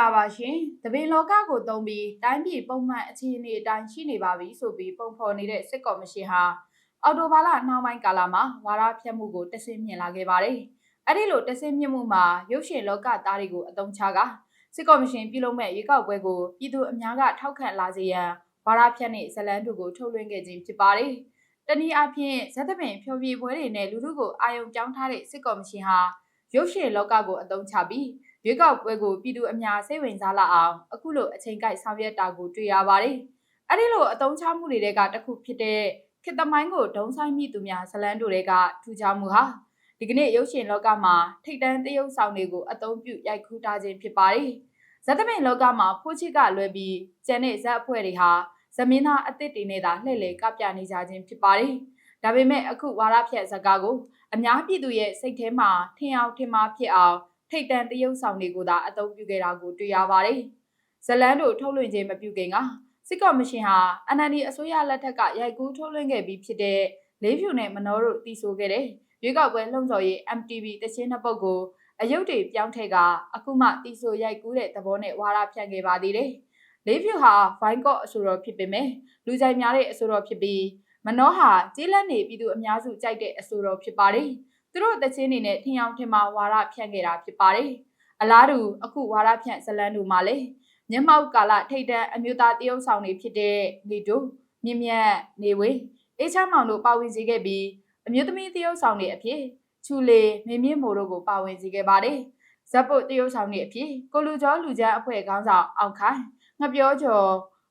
လာပါရှင်။တပင်လောကကိုသုံးပြီးတိုင်းပြည်ပုံမှန်အခြေအနေအတိုင်းရှိနေပါပြီဆိုပြီးပုံဖော်နေတဲ့စစ်ကော်မရှင်ဟာအော်တိုဘာလနှောင်းပိုင်းကာလမှာဝါရဖြတ်မှုကိုတဆင့်မြင်လာခဲ့ပါတယ်။အဲ့ဒီလိုတဆင့်မြင့်မှုမှာရုပ်ရှင်လောကသားတွေကိုအသုံးချကစစ်ကော်မရှင်ပြုလုပ်မဲ့ရေကောက်ပွဲကိုပြည်သူအများကထောက်ခံလာစေရန်ဝါရဖြတ်နဲ့ဇလန်းတို့ကိုထုတ်လွှင့်ခဲ့ခြင်းဖြစ်ပါတယ်။တနည်းအားဖြင့်ဇက်သပင်ဖြောပြပွဲတွေနဲ့လူထုကိုအာယုံကြောင်းထားတဲ့စစ်ကော်မရှင်ဟာရုပ်ရှင်လောကကိုအသုံးချပြီး ရွေးကောက်ပွဲကိုပြည်သူအများစိတ်ဝင်စားလာအောင်အခုလိုအချိန်ကိုက်ဆောင်ရွက်တာကိုတွေ့ရပါတယ်။အဲဒီလိုအသုံးချမှုတွေကတစ်ခုဖြစ်တဲ့ခေတ်သမိုင်းကိုဒုံဆိုင်မိသူများဇလန်းတို့တွေကထူခြားမှုဟာဒီကနေ့ရုပ်ရှင်လောကမှာထိတ်တန်းတရုပ်ဆောင်တွေကိုအသုံးပြုရိုက်ကူးထားခြင်းဖြစ်ပါတယ်။ဇက်သမင်လောကမှာဖိုးချစ်ကလွယ်ပြီးကျန်တဲ့ဇက်အဖွဲ့တွေဟာဇမင်းသားအသစ်တွေနဲ့သာလှည့်လည်ကပြနေကြခြင်းဖြစ်ပါတယ်။ဒါပေမဲ့အခုဝါရဖြတ်ဇကာကိုအများပြည်သူရဲ့စိတ်ထဲမှာထင်အောင်ထင်မှားဖြစ်အောင် ထိတ်တန့်တရုပ်ဆောင်တွေကိုသာအသုံးပြုခဲ့တာကိုတွေ့ရပါတယ်။ဇလန်းတို့ထုတ်လွှင့်ခြင်းမပြုခင်ကစစ်ကော်မရှင်ဟာ NND အစိုးရလက်ထက်ကရိုက်ကူးထုတ်လွှင့်ခဲ့ပြီးဖြစ်တဲ့လေးဖြူနဲ့မနောတို့တီးဆိုခဲ့တဲ့ရွေးကောက်ပွဲလှုံ့ဆော်ရေး MTV တချင်းနှစ်ပုတ်ကိုအယုတ်တွေပြောင်းထက်ကအခုမှတီးဆိုရိုက်ကူးတဲ့သဘောနဲ့ဝါရဖြန့်ခဲ့ပါသေးတယ်။လေးဖြူဟာဗိုင်းကော့အဆိုတော်ဖြစ်ပေမဲ့လူကြိုက်များတဲ့အဆိုတော်ဖြစ်ပြီးမနောဟာကြီးလက်နေပြည်သူအများစုကြိုက်တဲ့အဆိုတော်ဖြစ်ပါတယ်။ သူတို့တချင်းနေနဲ့ထင်အောင်ထင်မှာဝါရဖြန့်ခဲ့တာဖြစ်ပါတယ်။အလားတူအခုဝါရဖြန့်ဇလန်းတို့မှာလေမျက်မှောက်ကာလထိတ်တန့်အမျိုးသားတရုတ်ဆောင်တွေဖြစ်တဲ့နေတို့မြင့်မြတ်နေဝေးအေးချမောင်တို့ပါဝင်စေခဲ့ပြီးအမျိုးသမီးတရုတ်ဆောင်တွေအဖြစ်ချူလေမင်းမြင့်မို့တို့ကိုပါဝင်စေခဲ့ပါတယ်။ဇက်ပုတ်တရုတ်ဆောင်တွေအဖြစ်ကိုလူကျော်လူချမ်းအဖွဲ့ခေါင်းဆောင်အောင်ခိုင်ငပြောကျော်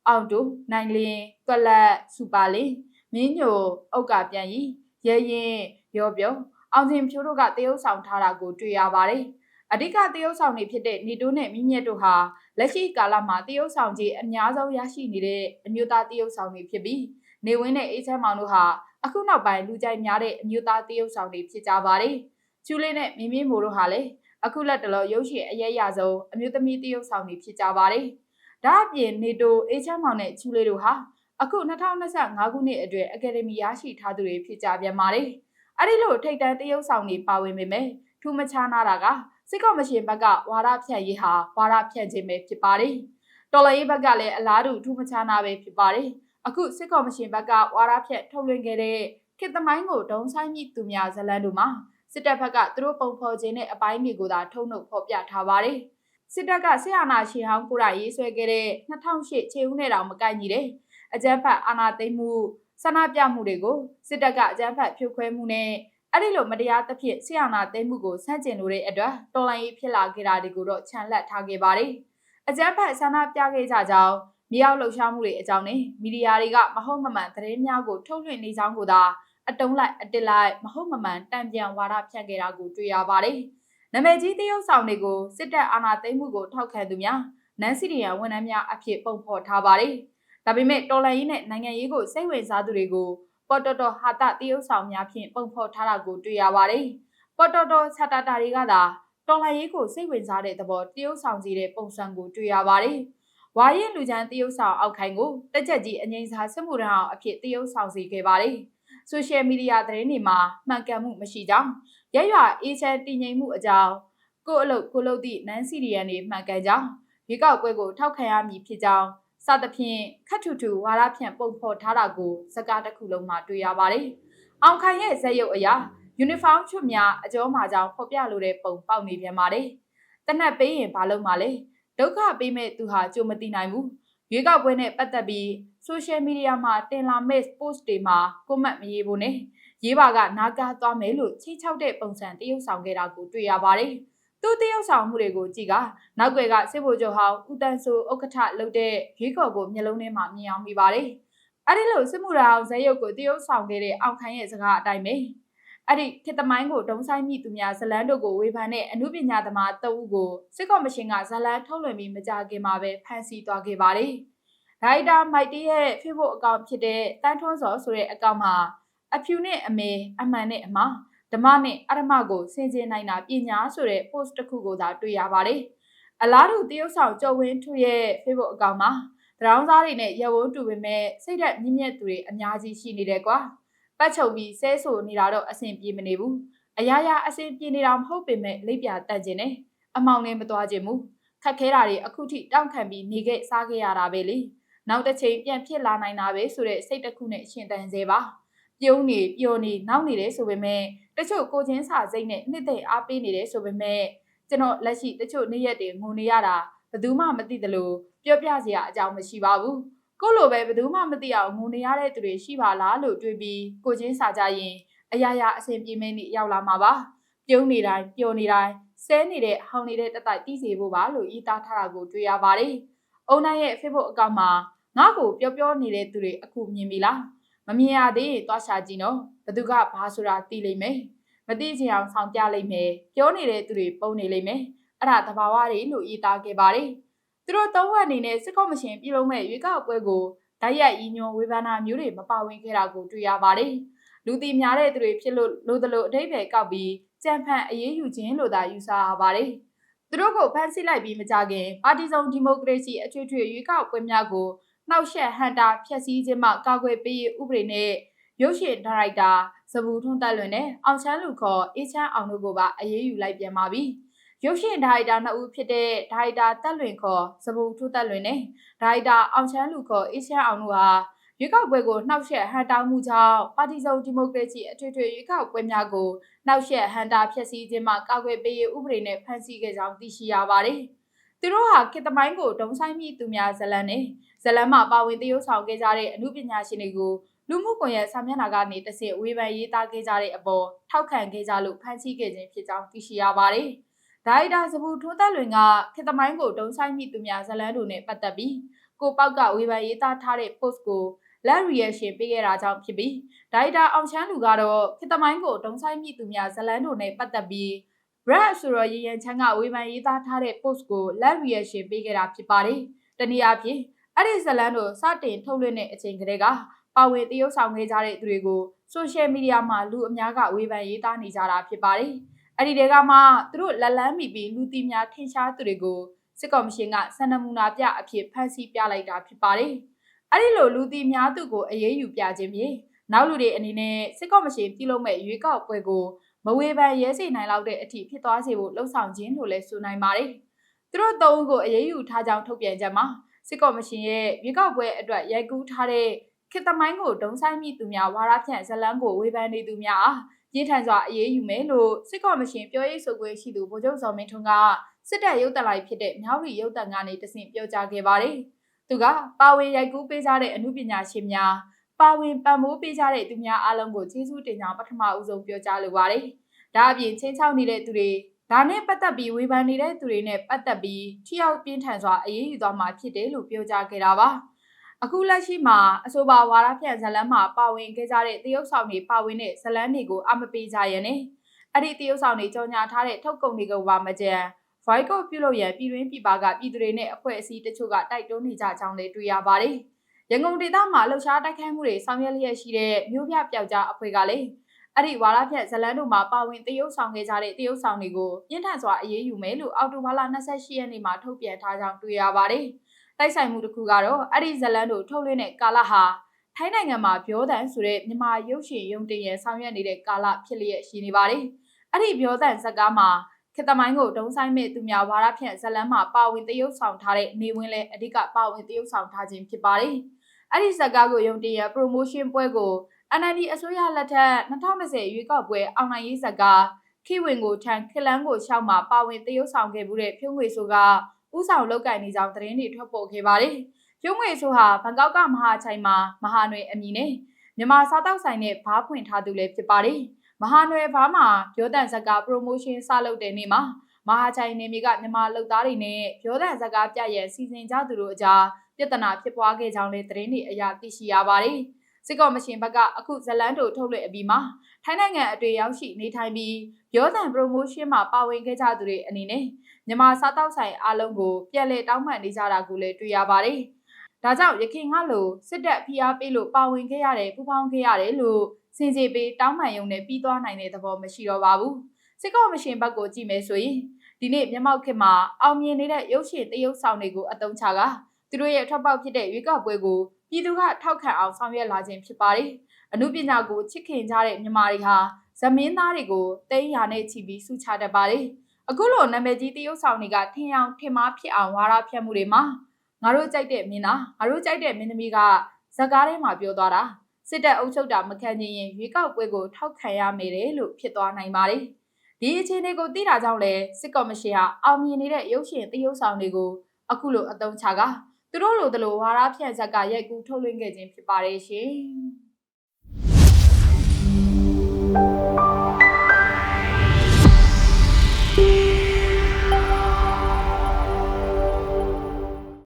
အောင်တူနိုင်လင်းကလတ်စူပါလင်းမင်းညိုအုတ်ကပြန်ရီရဲရင်ရောပြော အောင်စင်ဖြိုးတို့ကတရုတ်ဆောင်ထားတာကိုတွေ့ရပါတယ်။အဓိကတရုတ်ဆောင်တွေဖြစ်တဲ့နေတိုးနဲ့မိမြက်တို့ဟာလက်ရှိကာလမှာတရုတ်ဆောင်ကြီးအများဆုံးရရှိနေတဲ့အမျိုးသားတရုတ်ဆောင်တွေဖြစ်ပြီးနေဝင်းနဲ့အေးချမ်းမောင်တို့ဟာအခုနောက်ပိုင်းလူကြိုက်များတဲ့အမျိုးသားတရုတ်ဆောင်တွေဖြစ်ကြပါတယ်။ကျူလေးနဲ့မင်းမင်းမိုးတို့ဟာလည်းအခုလက်တလောရုပ်ရှင်အရေးရဆုံးအမျိုးသမီးတရုတ်ဆောင်တွေဖြစ်ကြပါတယ်။ဒါအပြင်နေတိုအေးချမ်းမောင်နဲ့ကျူလေးတို့ဟာအခု2025ခုနှစ်အတွင်းအကယ်ဒမီရရှိထားသူတွေဖြစ်ကြပြန်ပါတယ်။ အဲ့ဒီလိုထိတ်တန်းတရုတ်ဆောင်တွေပါဝင်ပေမဲ့ထူးမခြားနာတာကစစ်ကော်မရှင်ဘက်ကဝါရဖြန့်ရေးဟာဝါရဖြန့်ခြင်းပဲဖြစ်ပါတယ်။တော်လရေးဘက်ကလည်းအလားတူထူးမခြားနာပဲဖြစ်ပါတယ်။အခုစစ်ကော်မရှင်ဘက်ကဝါရဖြန့်ထုတ်လွှင့်ခဲ့တဲ့ခေတ်သမိုင်းကိုဒုံဆိုင်မိသူများဇလန်းတို့မှာစစ်တပ်ဘက်ကသူတို့ပုံဖော်ခြင်းတဲ့အပိုင်းတွေကိုသာထုတ်နှုတ်ဖော်ပြထားပါတယ်။စစ်တပ်ကဆရာနာရှင်ဟောင်းကိုရရေးဆွဲခဲ့တဲ့2008ခြေဦးနဲ့တောင်မကိုက်ညီတဲ့အကြမ်းဖက်အာဏာသိမ်းမှု ဆန္ဒပြမှုတွေကိုစစ်တပ်ကအကြမ်းဖက်ဖြိုခွဲမှုနဲ့အဲ့ဒီလိုမတရားသဖြင့်ဆီယနာသိမ်းမှုကိုဆန့်ကျင်လိုတဲ့အတွက်တော်လိုင်းရေးဖြစ်လာခဲ့တာတွေကိုတော့ခြံလက်ထားခဲ့ပါတယ်။အကြမ်းဖက်ဆန္ဒပြခဲ့ကြကြောင်းမြေအောက်လှုပ်ရှားမှုတွေအကြောင်းနဲ့မီဒီယာတွေကမဟုတ်မမှန်သတင်းများကိုထုတ်လွှင့်နေကြောင်းကိုသာအတုံးလိုက်အတစ်လိုက်မဟုတ်မမှန်တံပြန်ဝါဒဖြန့်ခဲ့တာကိုတွေ့ရပါတယ်။နာမည်ကြီးတရုတ်ဆောင်တွေကိုစစ်တပ်အာဏာသိမ်းမှုကိုထောက်ခံသူများနန်စီရီယန်ဝန်ထမ်းများအဖြစ်ပုံဖော်ထားပါတယ်။ ဒါပေမဲ့တော်လန်ရေးနဲ့နိုင်ငံရေးကိုစိတ်ဝင်စားသူတွေကိုပေါ်တော်တော်ဟာတတရုပ်ဆောင်များဖြင့်ပုံဖော်ထားတာကိုတွေ့ရပါတယ်။ပေါ်တော်တော်ချတာတာတွေကသာတော်လန်ရေးကိုစိတ်ဝင်စားတဲ့သဘောတရုပ်ဆောင်စီတဲ့ပုံစံကိုတွေ့ရပါတယ်။ဝါရင်လူချမ်းတရုပ်ဆောင်အောက်ခိုင်ကိုတက်ချက်ကြီးအငိမ့်စာစစ်မှုထမ်းအောင်အဖြစ်တရုပ်ဆောင်စီခဲ့ပါတယ်။ဆိုရှယ်မီဒီယာသတင်းတွေမှာမှန်ကန်မှုမရှိကြောင်းရရွာအေးချမ်းတည်ငြိမ်မှုအကြောင်းကိုအလုပ်ကိုလုပ်သည့်နန်းစီရီယန်တွေမှန်ကန်ကြောင်းရေကောက်ပွဲကိုထောက်ခံရမည်ဖြစ်ကြောင်း စသဖြင့်ခတ်ထူထူဝါရဖြန့်ပုံဖော်ထားတာကိုစကားတစ်ခုလုံးမှာတွေ့ရပါတယ်။အောင်ခိုင်ရဲ့ဇက်ရုပ်အရာယူနီဖောင်းချွတ်များအကျော်မှာကြောင့်ဖော်ပြလိုတဲ့ပုံပေါက်နေပြန်ပါတယ်။တနက်ပေးရင်ဘာလုပ်မှာလဲ။ဒုက္ခပေးမဲ့သူဟာကြိုမသိနိုင်ဘူး။ရွေးကောက်ပွဲနဲ့ပတ်သက်ပြီးဆိုရှယ်မီဒီယာမှာတင်လာမဲ့ post တွေမှာကွန်မန့်မရေးဖို့နဲ့ရေးပါကနာကားသွားမယ်လို့ချိချောက်တဲ့ပုံစံတရုပ်ဆောင်ခဲ့တာကိုတွေ့ရပါတယ်။ သူတရုပ်ဆောင်မှုတွေကိုကြည့်ကနောက်ွယ်ကစစ်ဗိုလ်ချုပ်ဟောင်းဦးတန်းစိုးဥက္ကဋ္ဌလုပ်တဲ့ရွေးကော်ကိုမျက်လုံးထဲမှာမြင်အောင်မိပါတယ်။အဲ့ဒီလိုစစ်မှုထမ်းအောင်ဇက်ရုပ်ကိုတရုပ်ဆောင်ခဲ့တဲ့အောင်ခိုင်ရဲ့စကားအတိုင်းပဲအဲ့ဒီခေတ်သမိုင်းကိုဒုံဆိုင်မိသူများဇလန်းတို့ကိုဝေဖန်တဲ့အမှုပညာသမားတအုပ်ကိုစစ်ကော်မရှင်ကဇလန်းထုတ်လွှင့်ပြီးမကြခင်မှာပဲဖမ်းဆီးသွားခဲ့ပါတယ်။ဒါရိုက်တာမိုက်တီရဲ့ Facebook အကောင့်ဖြစ်တဲ့တန်းထွန်းစောဆိုတဲ့အကောင့်မှာအဖြူနဲ့အမေအမှန်နဲ့အမှား ဓမ္မနဲ့အဓမ္မကိုဆင်ခြင်နိုင်တာပညာဆိုတဲ့ post တစ်ခုကိုသာတွေ့ရပါတယ်။အလားတူတရုတ်ဆောင်ကျော်ဝင်းထွရဲ့ Facebook အကောင့်မှာတရောင်းသားတွေနဲ့ရဝန်းတူပေမဲ့စိတ်ဓာတ်မြင့်မြတ်သူတွေအများကြီးရှိနေတယ်ကွာ။ပတ်ချုပ်ပြီးဆဲဆိုနေတာတော့အဆင်ပြေမနေဘူး။အရာရာအဆင်ပြေနေတာမဟုတ်ပေမဲ့လိပ်ပြတတ်ခြင်းနဲ့အမောင်နဲ့မသွားခြင်းမူခက်ခဲတာတွေအခုထိတောင့်ခံပြီးနေခဲ့စားခဲ့ရတာပဲလေနောက်တစ်ချိန်ပြန်ဖြစ်လာနိုင်တာပဲဆိုတဲ့စိတ်တစ်ခုနဲ့ရှင်တန်စေပါ ပြုံးနေပျော်နေနောက်နေတယ်ဆိုပေမဲ့တချို့ကိုချင်းစာစိတ်နဲ့နှစ်သိမ့်အားပေးနေတယ်ဆိုပေမဲ့ကျွန်တော်လက်ရှိတချို့နေ့ရက်တွေငုံနေရတာဘယ်သူမှမသိသလိုပြောပြစရာအကြောင်းမရှိပါဘူးကိုလိုပဲဘယ်သူမှမသိအောင်ငုံနေရတဲ့သူတွေရှိပါလားလို့တွေးပြီးကိုချင်းစာကြရင်အရာရာအဆင်ပြေမဲ့နေ့ရောက်လာမှာပါပြုံးနေတိုင်းပျော်နေတိုင်းဆဲနေတဲ့ဟောင်းနေတဲ့တက်တိုက်တီးစီဖို့ပါလို့ဤသားထားတာကိုတွေ့ရပါတယ်။အုံနိုင်ရဲ့ Facebook အကောင့်မှာငါ့ကိုပြောပြောနေတဲ့သူတွေအခုမြင်ပြီလား။ မမြင်ရသေးရင်သွားရှာကြည့်နော်။ဘသူကဘာဆိုတာသိလိမ့်မယ်။မသိချင်အောင်ဆောင်ပြလိမ့်မယ်။ပြောနေတဲ့သူတွေပုံနေလိမ့်မယ်။အဲ့ဒါသဘာဝတွေလို့ဤသားခဲ့ပါတယ်။သူတို့သုံးဝက်အနေနဲ့စစ်ကော့မရှင်ပြည်လုံးမဲ့ရွေးကောက်ပွဲကိုဓာတ်ရိုက်ရည်ညွှန်းဝေဖန်တာမျိုးတွေမပါဝင်ခဲ့တာကိုတွေ့ရပါတယ်။လူသိများတဲ့သူတွေဖြစ်လို့လို့တလို့အတိတ်ပဲကောက်ပြီးကြံဖန်အရေးယူခြင်းလို့သာယူဆရပါတယ်။သူတို့ကိုဖမ်းဆီးလိုက်ပြီးမကြခင်ပါတီစုံဒီမိုကရေစီအထွေထွေရွေးကောက်ပွဲများကို နှောက်ယှက်ဟန်တာဖျက်ဆီးခြင်းမှကာကွယ်ပေးရေးဥပဒေနဲ့ရုပ်ရှင်ဒါရိုက်တာဇဘူထွန်းတက်လွင်နဲ့အောင်ချမ်းလူခေါ်အေးချမ်းအောင်တို့ကိုပါအရေးယူလိုက်ပြန်ပါပြီ။ရုပ်ရှင်ဒါရိုက်တာနှစ်ဦးဖြစ်တဲ့ဒါရိုက်တာတက်လွင်ခေါ်ဇဘူထွန်းတက်လွင်နဲ့ဒါရိုက်တာအောင်ချမ်းလူခေါ်အေးချမ်းအောင်တို့ဟာရွေးကောက်ပွဲကိုနှောက်ယှက်ဟန်တာမှုကြောင့်ပါတီစုံဒီမိုကရေစီအထွေထွေရွေးကောက်ပွဲများကိုနှောက်ယှက်ဟန်တာဖျက်ဆီးခြင်းမှကာကွယ်ပေးရေးဥပဒေနဲ့ဖမ်းဆီးခဲ့ကြောင်းသိရှိရပါတယ်။ သူတို့ဟာခေတ္တမိုင်းကိုဒုံဆိုင်မိသူများဇလန်နဲ့ဇလန်မှာပါဝင်သရုပ်ဆောင်ခဲ့ကြတဲ့အမှုပညာရှင်တွေကိုလူမှုကွန်ရက်စာမျက်နှာကနေတဆင့်ဝေဖန်ရေးသားခဲ့ကြတဲ့အပေါ်ထောက်ခံခဲ့ကြလို့ဖမ်းဆီးခဲ့ခြင်းဖြစ်ကြောင်းသိရှိရပါတယ်။ဒါရိုက်တာစပူထိုးသက်လွင်ကခေတ္တမိုင်းကိုဒုံဆိုင်မိသူများဇလန်တို့နဲ့ပတ်သက်ပြီးကိုပောက်ကဝေဖန်ရေးသားထားတဲ့ post ကိုလက် reaction ပေးခဲ့တာကြောင့်ဖြစ်ပြီးဒါရိုက်တာအောင်ချမ်းလူကတော့ခေတ္တမိုင်းကိုတုံးဆိုင်မိသူများဇလန်းတို့နဲ့ပတ်သက်ပြီး Brad ဆိုတော့ရေရန်ချမ်းကဝေဖန်ရေးသားထားတဲ့ post ကိုလက် reaction ပေးခဲ့တာဖြစ်ပါတယ်။တနည်းအားဖြင့်အဲ့ဒီဇလန်းတို့စတင်ထုတ်လွှင့်တဲ့အချိန်ကလေးကပါဝင်တရုပ်ဆောင်ခဲ့ကြတဲ့သူတွေကို social media မှာလူအများကဝေဖန်ရေးသားနေကြတာဖြစ်ပါတယ်။အဲ့ဒီတဲကမှသူတို့လက်လန်းမိပြီးလူတီများထင်ရှားသူတွေကိုစစ်ကော်မရှင်ကစံနမူနာပြအဖြစ်ဖမ်းဆီးပြလိုက်တာဖြစ်ပါတယ်။အဲ့ဒီလိုလူတီများသူကိုအရေးယူပြခြင်းဖြင့်နောက်လူတွေအနေနဲ့စစ်ကော့မရှင်ပြုလုပ်မဲ့ရွေးကောက်ပွဲကို မဝေဖန်ရဲစေနိုင်လောက်တဲ့အထိဖြစ်သွားစေဖို့လှုံ့ဆော်ခြင်းလို့လည်းဆိုနိုင်ပါတယ်။သူတို့သုံးကိုအရေးယူထားကြောင်းထုတ်ပြန်ချက်မှာစစ်ကော့မရှင်ရဲ့ရွေးကောက်ပွဲအတွက်ရိုက်ကူးထားတဲ့ခေတ္တမိုင်းကိုဒုံဆိုင်မိသူများဝါရဖြန့်ဇလန်းကိုဝေဖန်နေသူများအားရင်းထန်စွာအရေးယူမယ်လို့စစ်ကော့မရှင်ပြောရေးဆိုခွင့်ရှိသူဗိုလ်ချုပ်စော်မင်းထွန်းကစစ်တပ်ရုပ်တလိုက်ဖြစ်တဲ့မြောက်ရီရုပ်တံကနေတဆင့်ပြောကြားခဲ့ပါတယ်။သူကပါဝင်ရိုက်ကူးပေးကြတဲ့အမှုပညာရှင်များ ပါဝင်ပံ့ပိုးပေးကြတဲ့သူများအားလုံးကိုကျေးဇူးတင်ကြောင်းပထမဦးဆုံးပြောကြားလိုပါတယ်။ဒါအပြင်ချင်းချောက်နေတဲ့သူတွေဒါနဲ့ပတ်သက်ပြီးဝေဖန်နေတဲ့သူတွေနဲ့ပတ်သက်ပြီးထိရောက်ပြင်းထန်စွာအရေးယူသွားမှာဖြစ်တယ်လို့ပြောကြားခဲ့တာပါ။အခုလက်ရှိမှာအဆိုပါဝါရဖြန့်ဇလန်းမှာပါဝင်ခဲ့ကြတဲ့တရုတ်ဆောင်တွေပါဝင်တဲ့ဇလန်းတွေကိုအမပေးကြရနဲ့အဲ့ဒီတရုတ်ဆောင်တွေကြော်ညာထားတဲ့ထုတ်ကုန်တွေကိုပါမကြံ boycott ပြုလုပ်ရန်ပြည်တွင်းပြည်ပကပြည်သူတွေနဲ့အဖွဲ့အစည်းတချို့ကတိုက်တွန်းနေကြကြောင်းလည်းတွေ့ရပါတယ်။ ရန်ကုန်ဒေသမှာလှုပ်ရှားတိုက်ခိုက်မှုတွေဆောင်ရွက်လျက်ရှိတဲ့မြို့ပြပျောက်ကြားအဖွဲ့ကလည်းအဲ့ဒီဝါရဖြတ်ဇလန်းတို့မှာပါဝင်တရုတ်ဆောင်ခဲ့ကြတဲ့တရုတ်ဆောင်တွေကိုပြင်းထန်စွာအရေးယူမယ်လို့အော်တိုဘာလ28ရက်နေ့မှာထုတ်ပြန်ထားကြောင်းတွေ့ရပါတယ်။တိုက်ဆိုင်မှုတစ်ခုကတော့အဲ့ဒီဇလန်းတို့ထုတ်လွှင့်တဲ့ကာလဟာထိုင်းနိုင်ငံမှာပြောတန်ဆိုတဲ့မြန်မာရုပ်ရှင်ရုံတင်ရဆောင်ရွက်နေတဲ့ကာလဖြစ်လျက်ရှိနေပါတယ်။အဲ့ဒီပြောတန်ဇက်ကားမှာခေတ္တမိုင်းကိုဒုံဆိုင်မဲ့သူများဝါရဖြန့်ဇလန်းမှာပါဝင်တရုပ်ဆောင်ထားတဲ့နေဝင်လဲအဓိကပါဝင်တရုပ်ဆောင်ထားခြင်းဖြစ်ပါတယ်။ အဲ့ဒီဇက်ကားကိုယုံတင်ရ promotion ပွဲကို NLD အစိုးရလက်ထက်2020ရွေးကောက်ပွဲအောင်နိုင်ရေးဇက်ကားခိဝင်ကိုထန်ခလန်းကိုရှောက်မှာပါဝင်တရုပ်ဆောင်ခဲ့မှုတဲ့ဖြုံးငွေဆိုကဥဆောင်လောက်ကင်နေကြောင်းသတင်းတွေထွက်ပေါ်ခဲ့ပါတယ်။ဖြုံးငွေဆိုဟာဘန်ကောက်ကမဟာချိုင်မှာမဟာနွေအမည်နဲ့မြန်မာစားတောက်ဆိုင်နဲ့ဘားဖွင့်ထားသူလည်းဖြစ်ပါတယ်။မဟာနွယ်ဘားမှာပြောတန်ဇက်က promotion စလုပ်တဲ့နေ့မှာမဟာချိုင်နေမီကမြန်မာလုပ်သားတွေနဲ့ပြောတန်ဇက်ကပြရဲ့စီစဉ်ကြသူတို့အကြား ပြဿနာဖြစ်ပွားခဲ့ကြောင်းလည်းသတင်းတွေအရသိရှိရပါတယ်။စစ်ကော်မရှင်ဘက်ကအခုဇလန်းတို့ထုတ်လွှင့်အပြီးမှာထိုင်းနိုင်ငံအတွေ့ရောက်ရှိနေထိုင်ပြီးပြောတန် promotion မှာပါဝင်ခဲ့ကြသူတွေအနေနဲ့မြန်မာစားတောက်ဆိုင်အားလုံးကိုပြန်လည်တောင်းပန်နေကြတာကိုလည်းတွေ့ရပါတယ်။ဒါကြောင့်ရခင်ကလိုစစ်တပ်ဖိအားပေးလို့ပါဝင်ခဲ့ရတယ်ပူးပေါင်းခဲ့ရတယ်လို့စင်ကြေပေးတောင်းပန်ရုံနဲ့ပြီးသွားနိုင်တဲ့သဘောမရှိတော့ပါဘူးစစ်ကော်မရှင်ဘက်ကိုကြည့်မယ်ဆိုရင်ဒီနေ့မြမောက်ခေတ်မှာအောင်မြင်နေတဲ့ရုပ်ရှင်တရုပ်ဆောင်တွေကိုအသုံးချက သူတို့ရဲ့ထွက်ပေါက်ဖြစ်တဲ့ရွေးကောက်ပွဲကိုပြည်သူကထောက်ခံအောင်ဆောင်ရွက်လာခြင်းဖြစ်ပါတယ်အမှုပညာကိုချစ်ခင်ကြတဲ့မြန်မာတွေဟာဇမင်းသားတွေကိုတိတ်ရာနဲ့ချီပြီးစုချတတ်ပါတယ်အခုလိုနာမည်ကြီးတရုတ်ဆောင်တွေကထင်အောင်ထင်မှားဖြစ်အောင်ဝါဒဖြန့်မှုတွေမှာငါတို့ကြိုက်တဲ့မင်းသားငါတို့ကြိုက်တဲ့မင်းသမီးကဇက်ကားထဲမှာပြောသွားတာစစ်တပ်အုပ်ချုပ်တာမခံချင်ရင်ရွေးကောက်ပွဲကိုထောက်ခံရမယ်တယ်လို့ဖြစ်သွားနိုင်ပါတယ်ဒီအခြေအနေကိုသိတာကြောင့်လဲစစ်ကော်မရှင်ဟာအောင်မြင်နေတဲ့ရုပ်ရှင်တရုတ်ဆောင်တွေကိုအခုလိုအသုံးချက သူတို့လိုတလိုဝါဒဖြန့်ချက်ကရိုက်ကူးထုတ်လွှင့်ခဲ့ခြင်းဖြစ်ပါတယ်ရှင်